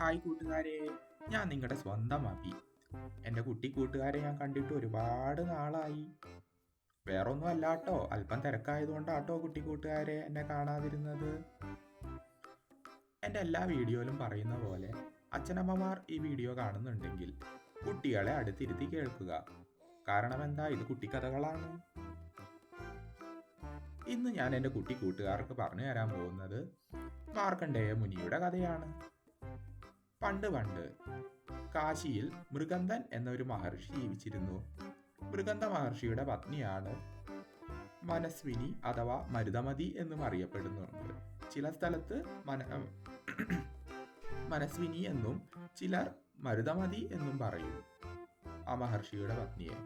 Hi കൂട്ടുകാരെ ഞാൻ നിങ്ങളുടെ സ്വന്തം അഭി എന്റെ കുട്ടി കൂട്ടുകാരെ ഞാൻ കണ്ടിട്ട് ഒരുപാട് നാളായി. വേറൊന്നും അല്ലാട്ടോ അല്പം തിരക്കായതുകൊണ്ടാട്ടോ കുട്ടി കൂട്ടുകാരെ എന്നെ കാണാതിരുന്നത്. എന്റെ എല്ലാ വീഡിയോയിലും പറയുന്ന പോലെ അച്ഛനമ്മമാർ ഈ വീഡിയോ കാണുന്നുണ്ടെങ്കിൽ കുട്ടികളെ അടുത്തിരുത്തി കേൾക്കുക. കാരണം എന്താ ഇത് കുട്ടിക്കഥകളാണ്. ഇന്ന് ഞാൻ എന്റെ കുട്ടി കൂട്ടുകാർക്ക് പറഞ്ഞു തരാൻ പോകുന്നത് മാർക്കണ്ടേയ മുനിയുടെ കഥയാണ്. പണ്ട് പണ്ട് കാശിയിൽ മൃഗന്ധൻ എന്നൊരു മഹർഷി ജീവിച്ചിരുന്നു. മൃഗന്ധ മഹർഷിയുടെ പത്നിയാണ് മനസ്വിനി അഥവാ മരുതമതി എന്നും അറിയപ്പെടുന്നുണ്ട്. ചില സ്ഥലത്ത് മന മനസ്വിനി എന്നും ചിലർ മരുതമതി എന്നും പറയും ആ മഹർഷിയുടെ പത്നിയെ.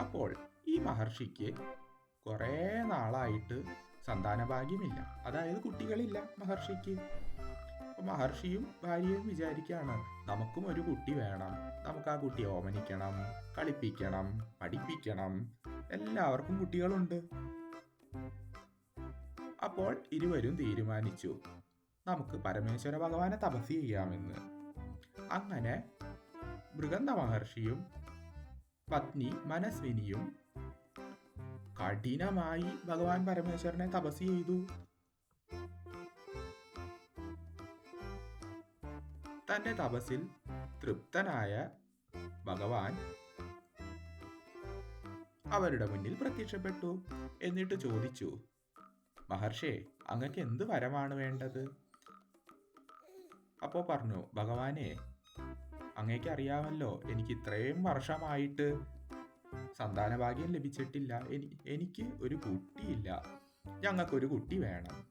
അപ്പോൾ ഈ മഹർഷിക്ക് കുറേ നാളായിട്ട് സന്താനഭാഗ്യമില്ല. അതായത് കുട്ടികളില്ല മഹർഷിക്ക്. മഹർഷിയും ഭാര്യയും വിചാരിക്കുകയാണ് നമുക്കും ഒരു കുട്ടി വേണം. നമുക്ക് ആ കുട്ടിയെ ഓമനിക്കണം കളിപ്പിക്കണം പഠിപ്പിക്കണം. എല്ലാവർക്കും കുട്ടികളുണ്ട്. അപ്പോൾ ഇരുവരും തീരുമാനിച്ചു നമുക്ക് പരമേശ്വര ഭഗവാനെ തപസ് ചെയ്യാമെന്ന്. അങ്ങനെ മൃഗന്ത മഹർഷിയും പത്നി മനസ്വിനിയും കഠിനമായി ഭഗവാൻ പരമേശ്വരനെ തപസ് ചെയ്തു. തന്റെ തപസിൽ തൃപ്തനായ ഭഗവാൻ അവരുടെ മുന്നിൽ പ്രത്യക്ഷപ്പെട്ടു. എന്നിട്ട് ചോദിച്ചു മഹർഷേ അങ്ങക്ക് എന്ത് വരമാണ് വേണ്ടത്? അപ്പോ പറഞ്ഞു ഭഗവാനെ അങ്ങേക്ക് അറിയാമല്ലോ എനിക്ക് ഇത്രയും വർഷമായിട്ട് സന്താനഭാഗ്യം ലഭിച്ചിട്ടില്ല. എനി- എനിക്ക് ഒരു കുട്ടിയില്ല. ഞങ്ങൾക്കൊരു കുട്ടി വേണം.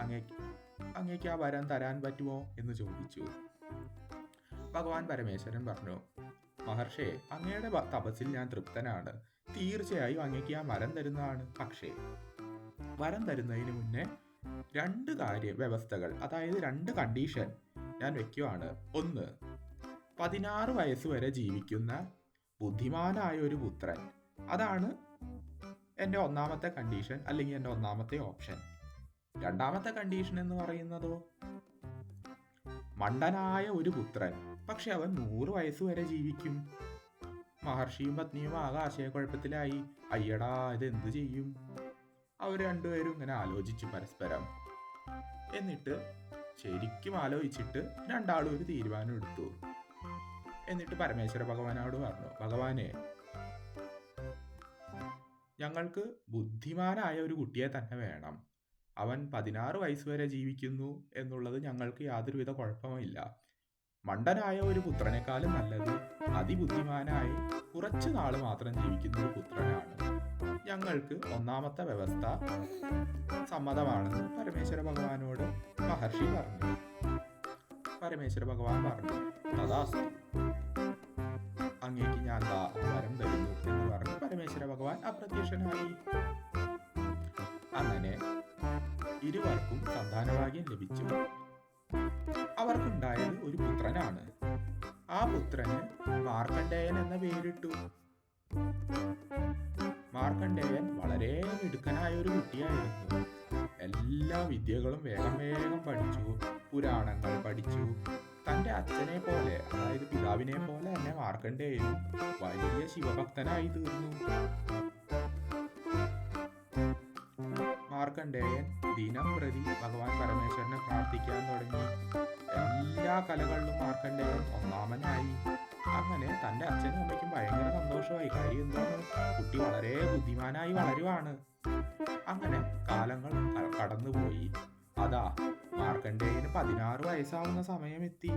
അങ്ങേക്ക് അങ്ങേക്ക് ആ വരം തരാൻ പറ്റുമോ? എന്ന് ചോദിച്ചു. ഭഗവാൻ പരമേശ്വരൻ പറഞ്ഞു മഹർഷേ അങ്ങയുടെ തപസ്സിൽ ഞാൻ തൃപ്തനാണ്. തീർച്ചയായും അങ്ങക്ക് ഞാൻ വരം തരുന്നതാണ്. പക്ഷേ വരം തരുന്നതിന് മുന്നേ രണ്ട് കാര്യ വ്യവസ്ഥകൾ അതായത് രണ്ട് കണ്ടീഷൻ ഞാൻ വെക്കുവാണ്. ഒന്ന് പതിനാറ് വയസ്സ് വരെ ജീവിക്കുന്ന ബുദ്ധിമാനായ ഒരു പുത്രൻ. അതാണ് എന്റെ ഒന്നാമത്തെ കണ്ടീഷൻ അല്ലെങ്കിൽ എന്റെ ഒന്നാമത്തെ ഓപ്ഷൻ. രണ്ടാമത്തെ കണ്ടീഷൻ എന്ന് പറയുന്നതോ മണ്ടനായ ഒരു പുത്രൻ. പക്ഷെ അവൻ നൂറ് വയസ്സുവരെ ജീവിക്കും. മഹർഷിയും പത്നിയും ആകെ ആശയക്കുഴപ്പത്തിലായി അയ്യടാ ഇത് എന്തു ചെയ്യും? അവർ രണ്ടുപേരും ഇങ്ങനെ ആലോചിച്ചു പരസ്പരം. എന്നിട്ട് ശരിക്കും ആലോചിച്ചിട്ട് രണ്ടാളും ഒരു തീരുമാനം എടുത്തു. എന്നിട്ട് പരമേശ്വര ഭഗവാനോട് പറഞ്ഞു ഭഗവാനെ ഞങ്ങൾക്ക് ബുദ്ധിമാനായ ഒരു കുട്ടിയെ തന്നെ വേണം. അവൻ പതിനാറ് വയസ്സ് വരെ ജീവിക്കുന്നു എന്നുള്ളത് ഞങ്ങൾക്ക് യാതൊരുവിധ കുഴപ്പമില്ല. മണ്ടനായ ഒരു പുത്രനേക്കാളും നല്ലത് അതിബുദ്ധിമാനായി കുറച്ചു നാൾ മാത്രം ജീവിക്കുന്ന ഒരു പുത്രനാണ്. ഞങ്ങൾക്ക് ഒന്നാമത്തെ വ്യവസ്ഥ സമ്മതമാണെന്ന് പരമേശ്വര ഭഗവാനോട് മഹർഷി പറഞ്ഞു. പരമേശ്വര ഭഗവാൻ പറഞ്ഞു തഥാസ്തു അങ്ങേക്ക് ഞാൻ വരം തരുന്നു എന്ന് പറഞ്ഞ്. പരമേശ്വര ഭഗവാൻ അപ്രത്യക്ഷനായി. അങ്ങനെ ഇരുവർക്കും സന്താനഭാഗ്യം ലഭിച്ചു. അവർക്കുണ്ടായത് ഒരു പുത്രനാണ്. ആ പുത്രന് മാർക്കണ്ഡേയൻ എന്ന പേരിട്ടു. മാർക്കണ്ഡേയൻ വളരെ മിടുക്കനായ ഒരു കുട്ടിയായിരുന്നു. എല്ലാ വിദ്യകളും വേഗം വേഗം പഠിച്ചു പുരാണങ്ങൾ പഠിച്ചു. തന്റെ അച്ഛനെ പോലെ അതായത് പിതാവിനെ പോലെ തന്നെ മാർക്കണ്ഡേയൻ വലിയ ശിവഭക്തനായി തീർന്നു. മാർക്കണ്ഡേയൻ ദിനം പ്രതി ഭഗവാൻ പരമേശ്വരനെ പ്രാർത്ഥിക്കാൻ തുടങ്ങി. എല്ലാ കലകളിലും മാർക്കണ്ഡേയൻ ഒന്നാമനായി. അങ്ങനെ തന്റെ അച്ഛനും അമ്മയ്ക്കും ഭയങ്കര സന്തോഷമായി. കാര്യം എന്താണ്? കുട്ടി വളരെ ബുദ്ധിമാനായി വളരുവാണ്. അങ്ങനെ കാലങ്ങൾ കടന്നുപോയി. അതാ മാർക്കണ്ഡേയന് പതിനാറ് വയസ്സാവുന്ന സമയമെത്തി.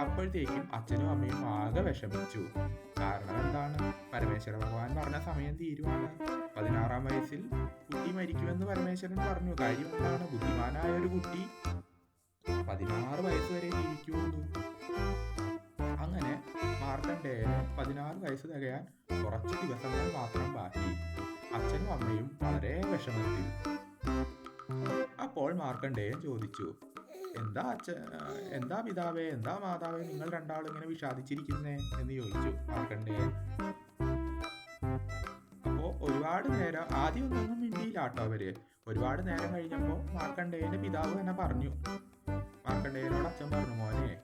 അപ്പോഴത്തേക്കും അച്ഛനും അമ്മയും ആകെ വിഷമിച്ചു. കാരണം എന്താണ്? പരമേശ്വര ഭഗവാൻ പറഞ്ഞ സമയം തീരുവാണ്. പതിനാറാം വയസ്സിൽ കുട്ടി മരിക്കുമെന്ന് പരമേശ്വരൻ പറഞ്ഞു. കാര്യം എന്താണ് ബുദ്ധിമാനായ ഒരു കുട്ടി പതിനാറ് വയസ്സ് വരെ ജീവിക്കുള്ളൂ അങ്ങനെ മാർക്കണ്ഡേയന് പതിനാറ് വയസ്സ് തികയാൻ കുറച്ച് ദിവസങ്ങൾ മാത്രം ബാക്കി. അച്ഛനും അമ്മയും വളരെ വിഷമത്തിൽ. അപ്പോൾ മാർക്കണ്ഡേയൻ ചോദിച്ചു എന്താ അച്ഛ എന്താ പിതാവേ എന്താ മാതാവേ നിങ്ങൾ രണ്ടാളും ഇങ്ങനെ വിഷാദിച്ചിരിക്കുന്നേ? എന്ന് ചോദിച്ചു മാർക്കണ്ഡേയൻ. അപ്പോ ഒരുപാട് നേരം ആദ്യം ഒന്നും മിണ്ടിയില്ല കേട്ടോ അവർ. ഒരുപാട് നേരം കഴിഞ്ഞപ്പോ മാർക്കണ്ഡേയന്റെ പിതാവ് തന്നെ പറഞ്ഞു. മാർക്കണ്ഡേയനോട് അച്ഛൻ പറഞ്ഞു മോനെ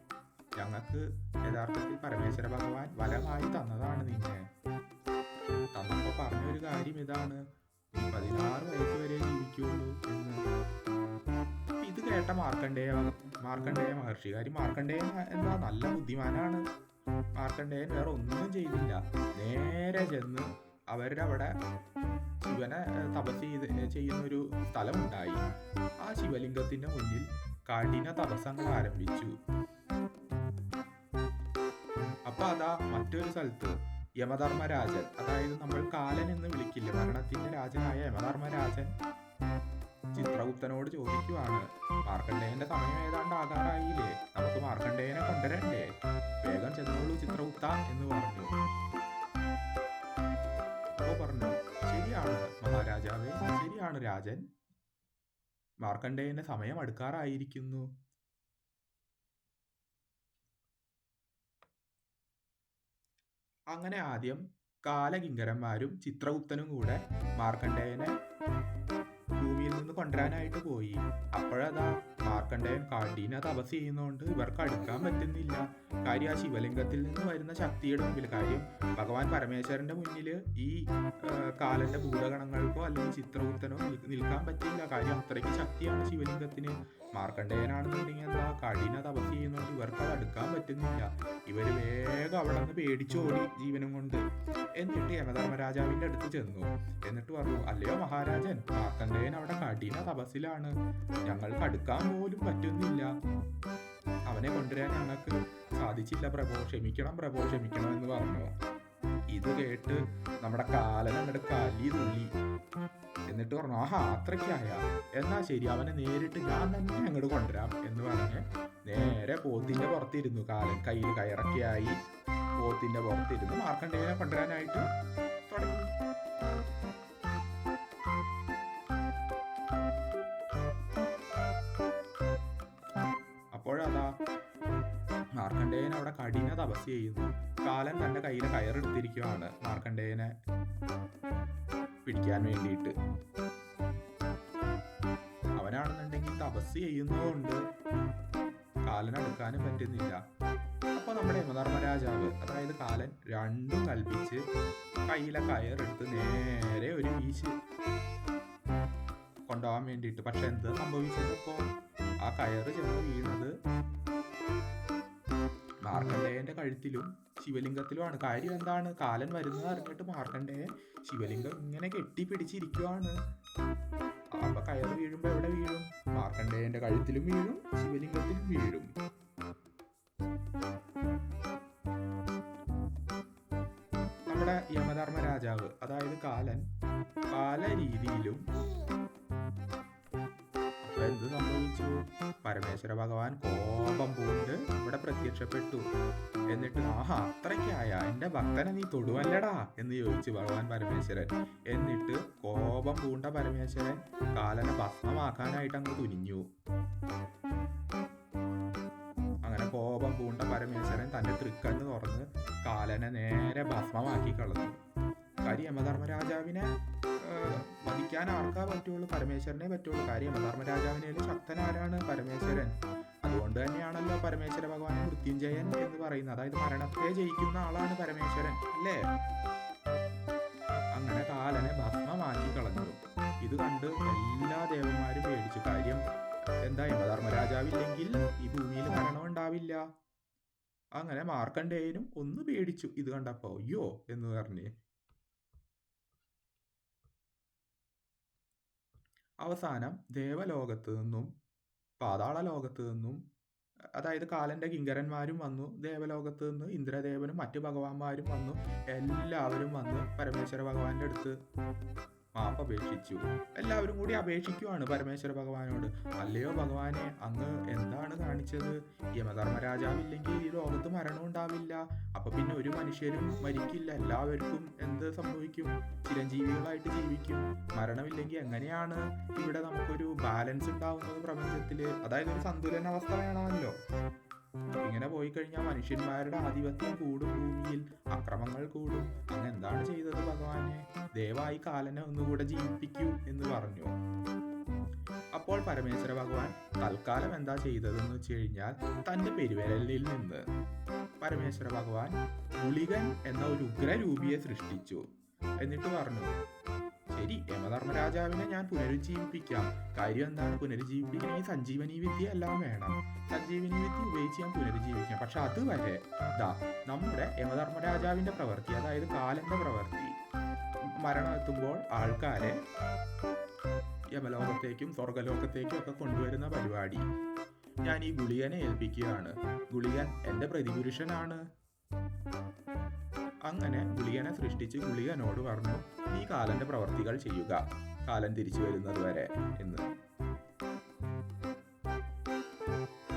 ഞങ്ങൾക്ക് യഥാർത്ഥത്തിൽ പരമേശ്വര ഭഗവാൻ വലമായി തന്നതാണ് നിന്നെ. തന്നപ്പോ പറഞ്ഞൊരു കാര്യം ഇതാണ്. പതിനാറ് വയസ്സ് വരെ ജീവിക്കുള്ളൂ. കേട്ട മാർക്കണ്ഡേയ മാർക്കണ്ഡേയ മഹർഷി. കാര്യം മാർക്കണ്ഡേയൻ എന്താ നല്ല ബുദ്ധിമാനാണ്. മാർക്കണ്ഡേയൻ വേറെ ഒന്നും ചെയ്തില്ല. നേരെ ചെന്ന് അവരുടെ അവിടെ ശിവനെ തപസ് ചെയ്ത് ചെയ്യുന്നൊരു സ്ഥലമുണ്ടായി. ആ ശിവലിംഗത്തിന്റെ മുന്നിൽ കഠിന തപസ്സങ്ങൾ ആരംഭിച്ചു. അപ്പൊ അതാ മറ്റൊരു സ്ഥലത്ത് യമധർമ്മരാജൻ. അതായത് നമ്മൾ കാലൻ എന്ന് വിളിക്കില്ല? മരണത്തിന്റെ രാജനായ യമധർമ്മരാജൻ ചിത്രഗുപ്തനോട് ചോദിക്കുവാണ് മാർക്കണ്ഡേയന്റെ സമയം ഏതാണ്ട് ആകാറായില്ലേ നമുക്ക് മാർക്കണ്ഡേയനെ കൊണ്ടുവരണ്ടേ? വേഗം ചെന്നോളൂ ചിത്രഗുപ്ത എന്ന് പറഞ്ഞു. പറഞ്ഞു ശരിയാണ് മഹാരാജാവേ ശരിയാണ് രാജൻ. മാർക്കണ്ഡേയന്റെ സമയം അടുക്കാറായിരിക്കുന്നു. അങ്ങനെ ആദ്യം കാലകിങ്കരന്മാരും ചിത്രഗുപ്തനും കൂടെ മാർക്കണ്ഡേയനെ കൊണ്ടുവരാനായിട്ട് പോയി. അപ്പോഴതാ മാർക്കണ്ഡേയൻ കാട്ടീനെ തപസ് ചെയ്യുന്നതുകൊണ്ട് ഇവർക്ക് അടുക്കാൻ പറ്റുന്നില്ല. കാര്യം ആ ശിവലിംഗത്തിൽ നിന്ന് വരുന്ന ശക്തിയുടെ മുമ്പിൽ കാര്യം ഭഗവാൻ പരമേശ്വരന്റെ മുന്നിൽ ഈ കാലന്റെ ഭൂതഗണങ്ങൾക്കോ അല്ലെങ്കിൽ ചിത്രഗുപ്തനോ നിൽക്കാൻ പറ്റില്ല. കാര്യം അത്രയ്ക്ക് ശക്തിയാണ് ശിവലിംഗത്തിന്. മാർക്കണ്ഡേയനാണെന്നുണ്ടെങ്കിൽ എന്താ കഠിന തപസ് ചെയ്യുന്നതുകൊണ്ട് ഇവർക്ക് അത് അടുക്കാൻ പറ്റുന്നില്ല. ഇവർ വേഗം അവിടെ നിന്ന് പേടിച്ചോടി ജീവനും കൊണ്ട്. എന്നിട്ട് യമധർമ്മരാജാവിന്റെ അടുത്ത് ചെന്നു. എന്നിട്ട് പറഞ്ഞു അല്ലയോ മഹാരാജൻ മാർക്കണ്ടേയൻ അവിടെ കഠിന തപസ്സിലാണ്. ഞങ്ങൾക്ക് അടുക്കാൻ പോലും പറ്റുന്നില്ല. അവനെ കൊണ്ടുവരാൻ ഞങ്ങൾക്ക് സാധിച്ചില്ല പ്രഭോ ക്ഷമിക്കണം പ്രഭോ ക്ഷമിക്കണം എന്ന് പറഞ്ഞു. ഇത് കേട്ട് നമ്മുടെ കാലൻ അങ്ങോട്ട് കലി തുള്ളി. എന്നിട്ട് പറഞ്ഞു ആഹാ അത്രയ്ക്കായ? എന്നാ ശരി അവനെ നേരിട്ട് ഞാൻ തന്നെ അങ്ങോട്ട് കൊണ്ടുവരാം എന്ന് പറഞ്ഞ് നേരെ പോത്തിന്റെ പുറത്തിരുന്നു. കാലൻ കയ്യിൽ കയറൊക്കെയായി പോത്തിന്റെ പുറത്തിരുന്ന്. മാർക്കണ്ടേനെ കൊണ്ടുവരാനായിട്ട് തുടങ്ങി. അപ്പോഴതാ മാർക്കണ്ടേനെ അവിടെ കഠിന തപസ് ചെയ്യുന്നു. കാലൻ തന്റെ കയ്യിൽ കയറെടുത്തിരിക്കുവാണ്. മാർക്കണ്ഡേയനെ പിടിക്കാൻ വേണ്ടിയിട്ട്. അവനാണെന്നുണ്ടെങ്കിൽ തപസ് ചെയ്യുന്നതുകൊണ്ട് കാലനടുക്കാനും പറ്റുന്നില്ല. അപ്പൊ നമ്മുടെ യമധർമ്മരാജാവ് അതായത് കാലൻ രണ്ടും കൽപ്പിച്ച് കയ്യിലെ കയറെടുത്ത് നേരെ ഒരു വീശ് കൊണ്ടുപോകാൻ വേണ്ടിയിട്ട്. പക്ഷെ എന്ത് സംഭവിച്ചപ്പോ ആ കയറ് ചെന്ന് വീണത് മാർക്കണ്ഡേയന്റെ കഴുത്തിലും ശിവലിംഗത്തിലുമാണ്. കാര്യം എന്താണ്? കാലൻ വരുന്നത് അറിഞ്ഞിട്ട് മാർക്കണ്ടേ ശിവലിംഗം ഇങ്ങനെ കെട്ടിപ്പിടിച്ചിരിക്കുവാണ്. അപ്പൊ കയറ് വീഴുമ്പോ എവിടെ വീഴും? മാർക്കണ്ടേന്റെ കഴുത്തിലും വീഴും ശിവലിംഗത്തിലും വീഴും. നമ്മുടെ യമധർമ്മ രാജാവ് അതായത് കാലൻ പല രീതിയിലും എന്ത് സംഭവിച്ചു? പരമേശ്വര ഭഗവാൻ കോപം പൂണ്ട് ഇവിടെ പ്രത്യക്ഷപ്പെട്ടു. എന്നിട്ട് ആഹാ അത്രയ്ക്കായ? എന്റെ ഭക്തനെ നീ തൊടുവല്ലടാ? എന്ന് ചോദിച്ചു ഭഗവാൻ പരമേശ്വരൻ. എന്നിട്ട് കോപം പൂണ്ട പരമേശ്വരൻ കാലനെ ഭസ്മമാക്കാനായിട്ട് അങ്ങ് തുനിഞ്ഞു. അങ്ങനെ കോപം പൂണ്ട പരമേശ്വരൻ തന്റെ തൃക്കണ്ണ് തുറന്ന് കാലനെ നേരെ ഭസ്മമാക്കി കളഞ്ഞു. കരി യമധർമ്മരാജാവിനെ വധിക്കാൻ ആർക്കാ പറ്റുള്ളൂ? പരമേശ്വരനെ പറ്റുള്ളൂ. കാര്യം യമധർമ്മരാജാവിനെ ശക്തനാരാണ് പരമേശ്വരൻ. അതുകൊണ്ട് തന്നെയാണല്ലോ പരമേശ്വര ഭഗവാൻ മൃത്യുഞ്ജയൻ എന്ന് പറയുന്നത്. അതായത് മരണത്തെ ജയിക്കുന്ന ആളാണ് പരമേശ്വരൻ അല്ലേ? അങ്ങനെ കാലനെ ഭസ്മമാക്കി കളഞ്ഞു. ഇത് കണ്ട് എല്ലാ ദേവന്മാരും പേടിച്ചു. കാര്യം എന്താ? യമധർമ്മരാജാവില്ലെങ്കിൽ ഈ ഭൂമിയിൽ മരണം ഉണ്ടാവില്ല. അങ്ങനെ മാർക്കണ്ടേയനും ഒന്ന് പേടിച്ചു. ഇത് കണ്ടപ്പോ അയ്യോ എന്ന് പറഞ്ഞ് അവസാനം ദേവലോകത്ത് നിന്നും പാതാള ലോകത്ത് നിന്നും അതായത് കാലന്റെ കിങ്കരന്മാരും വന്നു. ദേവലോകത്ത് നിന്ന് ഇന്ദ്രദേവനും മറ്റു ഭഗവാന്മാരും വന്നു. എല്ലാവരും വന്ന് പരമേശ്വര ഭഗവാന്റെ അടുത്ത് മാപ്പ് അപേക്ഷിച്ചു. എല്ലാവരും കൂടി അപേക്ഷിക്കുവാണ് പരമേശ്വര ഭഗവാനോട്. അല്ലയോ ഭഗവാനെ അങ്ങ് എന്താണ് കാണിച്ചത്? യമധർമ്മരാജാവില്ലെങ്കിൽ ഈ ലോകത്ത് മരണം ഉണ്ടാവില്ല. അപ്പൊ പിന്നെ ഒരു മനുഷ്യരും മരിക്കില്ല. എല്ലാവർക്കും എന്ത് സംഭവിക്കും? ചിരഞ്ജീവികളായിട്ട് ജീവിക്കും. മരണമില്ലെങ്കിൽ എങ്ങനെയാണ് ഇവിടെ നമുക്കൊരു ബാലൻസ് ഉണ്ടാവുന്നത് പ്രപഞ്ചത്തിൽ? അതായത് ഒരു സന്തുലനാവസ്ഥ വേണമല്ലോ. ഇങ്ങനെ പോയി കഴിഞ്ഞാൽ മനുഷ്യന്മാരുടെ ആധിപത്യം കൂടും ഭൂമിയിൽ അക്രമങ്ങൾ കൂടും. അങ്ങ് എന്താണ് ചെയ്തത് ഭഗവാനെ? ദയവായി കാലനെ ഒന്നുകൂടെ ജീവിപ്പിക്കൂ എന്ന് പറഞ്ഞു. അപ്പോൾ പരമേശ്വര ഭഗവാൻ തൽക്കാലം എന്താ ചെയ്തതെന്ന് വെച്ച് കഴിഞ്ഞാൽ തന്റെ പെരുവിരലിൽ നിന്ന് പരമേശ്വര ഭഗവാൻ ഗുളികൻ എന്ന ഒരു ഉഗ്രരൂപിയെ സൃഷ്ടിച്ചു. എന്നിട്ട് പറഞ്ഞു ശരി യമധർമ്മരാജാവിനെ ഞാൻ പുനരുജ്ജീവിപ്പിക്കാം. കാര്യം എന്താണ്? പുനരുജ്ജീവിപ്പിക്കണമെങ്കിൽ സഞ്ജീവനി വിദ്യ എല്ലാം വേണം. സഞ്ജീവനി വിദ്യ ഉപയോഗിച്ച് ഞാൻ പുനരുജ്ജീവിക്കാം. പക്ഷെ അതുവരെ ദാ നമ്മുടെ യമധർമ്മരാജാവിന്റെ പ്രവൃത്തി അതായത് കാലന്റെ പ്രവൃത്തി മരണം എത്തുമ്പോൾ ആൾക്കാരെ യമലോകത്തേക്കും സ്വർഗലോകത്തേക്കും ഒക്കെ കൊണ്ടുവരുന്ന പരിപാടി. ഞാൻ ഈ ഗുളികനെ ഏൽപ്പിക്കുകയാണ്. ഗുളികൻ എന്റെ പ്രതിപുരുഷനാണ്. അങ്ങനെ ഗുളികനെ സൃഷ്ടിച്ച് ഗുളികനോട് പറഞ്ഞു നീ കാലന്റെ പ്രവർത്തികൾ ചെയ്യുക. കാലം തിരിച്ചു വരുന്നത് വരെ എന്ന്.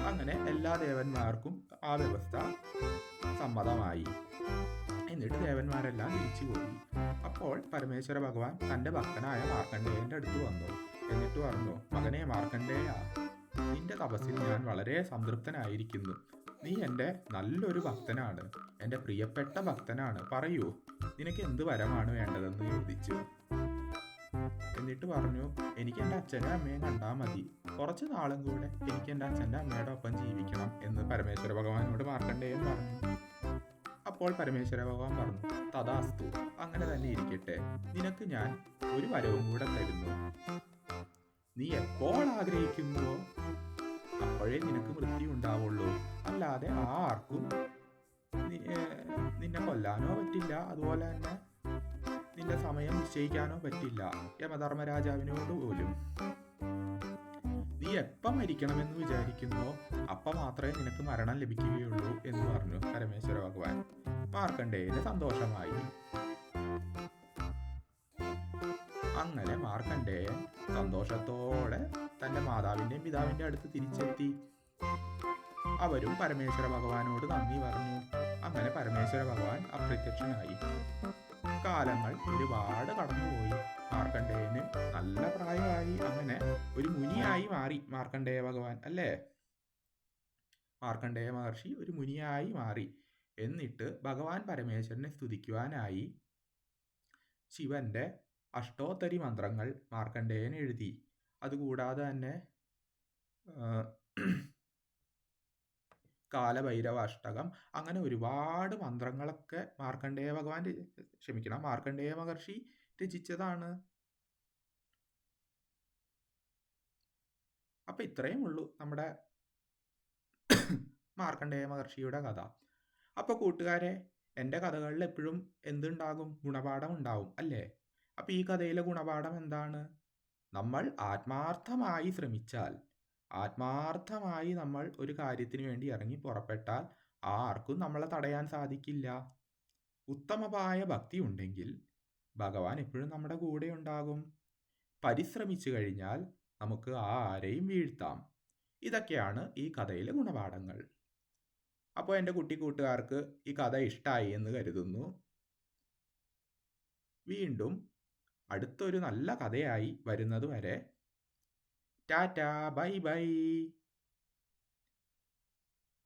അങ്ങനെ എല്ലാ ദേവന്മാർക്കും ആ വ്യവസ്ഥ സമ്മതമായി. എന്നിട്ട് ദേവന്മാരെല്ലാം തിരിച്ചു പോയി. അപ്പോൾ പരമേശ്വര ഭഗവാൻ തന്റെ ഭക്തനായ മാർക്കണ്ഡേയന്റെ അടുത്ത് വന്നു. എന്നിട്ട് പറഞ്ഞു മകനെ മാർക്കണ്ഡേയ നിന്റെ തപസ്സിൽ ഞാൻ വളരെ സംതൃപ്തനായിരിക്കുന്നു. നീ എന്റെ നല്ലൊരു ഭക്തനാണ്. എന്റെ പ്രിയപ്പെട്ട ഭക്തനാണ്. പറയൂ നിനക്ക് എന്ത് വരമാണ് വേണ്ടതെന്ന് ചോദിച്ചു. എന്നിട്ട് പറഞ്ഞു എനിക്ക് എന്റെ അച്ഛന്റെ അമ്മയെ കണ്ടാൽ മതി. കുറച്ച് നാളും കൂടെ എനിക്ക് എന്റെ അച്ഛന്റെ അമ്മയുടെ ഒപ്പം ജീവിക്കണം എന്ന് പരമേശ്വര ഭഗവാനോട് മാർക്കണ്ഡേയൻ പറഞ്ഞു. അപ്പോൾ പരമേശ്വര ഭഗവാൻ പറഞ്ഞു തഥാസ്തു അങ്ങനെ തന്നെ ഇരിക്കട്ടെ. നിനക്ക് ഞാൻ ഒരു വരവും കൂടെ തരുന്നു. നീ എപ്പോൾ ആഗ്രഹിക്കുന്നുവോ അപ്പോഴേ നിനക്ക് മൃത്യു ഉണ്ടാവുള്ളൂ അല്ലാതെ ആർക്കും നിന്നെ കൊല്ലാനോ പറ്റില്ല. അതുപോലെ തന്നെ നിന്റെ സമയം നിശ്ചയിക്കാനോ പറ്റില്ല. യമധർമ്മരാജാവിനോട് പോലും. നീ എപ്പം മരിക്കണമെന്ന് വിചാരിക്കുന്നോ അപ്പം മാത്രമേ നിനക്ക് മരണം ലഭിക്കുകയുള്ളൂ എന്ന് പറഞ്ഞു പരമേശ്വര ഭഗവാൻ. മാർക്കണ്ഡേയന് സന്തോഷമായി. അങ്ങനെ മാർക്കണ്ടേയൻ സന്തോഷത്തോടെ തന്റെ മാതാവിന്റെയും പിതാവിന്റെ അടുത്ത് തിരിച്ചെത്തി. അവരും പരമേശ്വര ഭഗവാനോട് നന്ദി പറഞ്ഞു. അങ്ങനെ പരമേശ്വര ഭഗവാൻ അപ്രത്യക്ഷനായി. കാലങ്ങൾ ഒരുപാട് കടന്നുപോയി. മാർക്കണ്ഡേയന് നല്ല പ്രായമായി. അങ്ങനെ ഒരു മുനിയായി മാറി മാർക്കണ്ഡേയ ഭഗവാൻ അല്ലേ? മാർക്കണ്ഡേയ മഹർഷി ഒരു മുനിയായി മാറി. എന്നിട്ട് ഭഗവാൻ പരമേശ്വരനെ സ്തുതിക്കുവാനായി ശിവന്റെ അഷ്ടോത്തരി മന്ത്രങ്ങൾ മാർക്കണ്ഡേയൻ എഴുതി. അതുകൂടാതെ തന്നെ ആ, കാലഭൈരവ അഷ്ടകം അങ്ങനെ ഒരുപാട് മന്ത്രങ്ങളൊക്കെ മാർക്കണ്ഡേയ ഭഗവാൻ ക്ഷമിക്കണം മാർക്കണ്ഡേയ മഹർഷി രചിച്ചതാണ്. അപ്പൊ ഇത്രയും ഉള്ളൂ നമ്മുടെ മാർക്കണ്ഡേയ മഹർഷിയുടെ കഥ. അപ്പൊ കൂട്ടുകാരെ എന്റെ കഥകളിൽ എപ്പോഴും എന്തുണ്ടാകും? ഗുണപാഠം ഉണ്ടാവും അല്ലേ? അപ്പൊ ഈ കഥയിലെ ഗുണപാഠം എന്താണ്? നമ്മൾ ആത്മാർത്ഥമായി ശ്രമിച്ചാൽ ആത്മാർത്ഥമായി നമ്മൾ ഒരു കാര്യത്തിന് വേണ്ടി ഇറങ്ങി പുറപ്പെട്ടാൽ ആർക്കും നമ്മളെ തടയാൻ സാധിക്കില്ല. ഉത്തമമായ ഭക്തി ഉണ്ടെങ്കിൽ ഭഗവാൻ എപ്പോഴും നമ്മുടെ കൂടെ ഉണ്ടാകും. പരിശ്രമിച്ചു കഴിഞ്ഞാൽ നമുക്ക് ആരെയും വീഴ്ത്താം. ഇതൊക്കെയാണ് ഈ കഥയിലെ ഗുണപാഠങ്ങൾ. അപ്പോൾ എന്റെ കുട്ടി കൂട്ടുകാർക്ക് ഈ കഥ ഇഷ്ടമായി എന്ന് കരുതുന്നു. വീണ്ടും അടുത്തൊരു നല്ല കഥയായി വരുന്നത് വരെ ടാറ്റാ ബൈ ബൈ.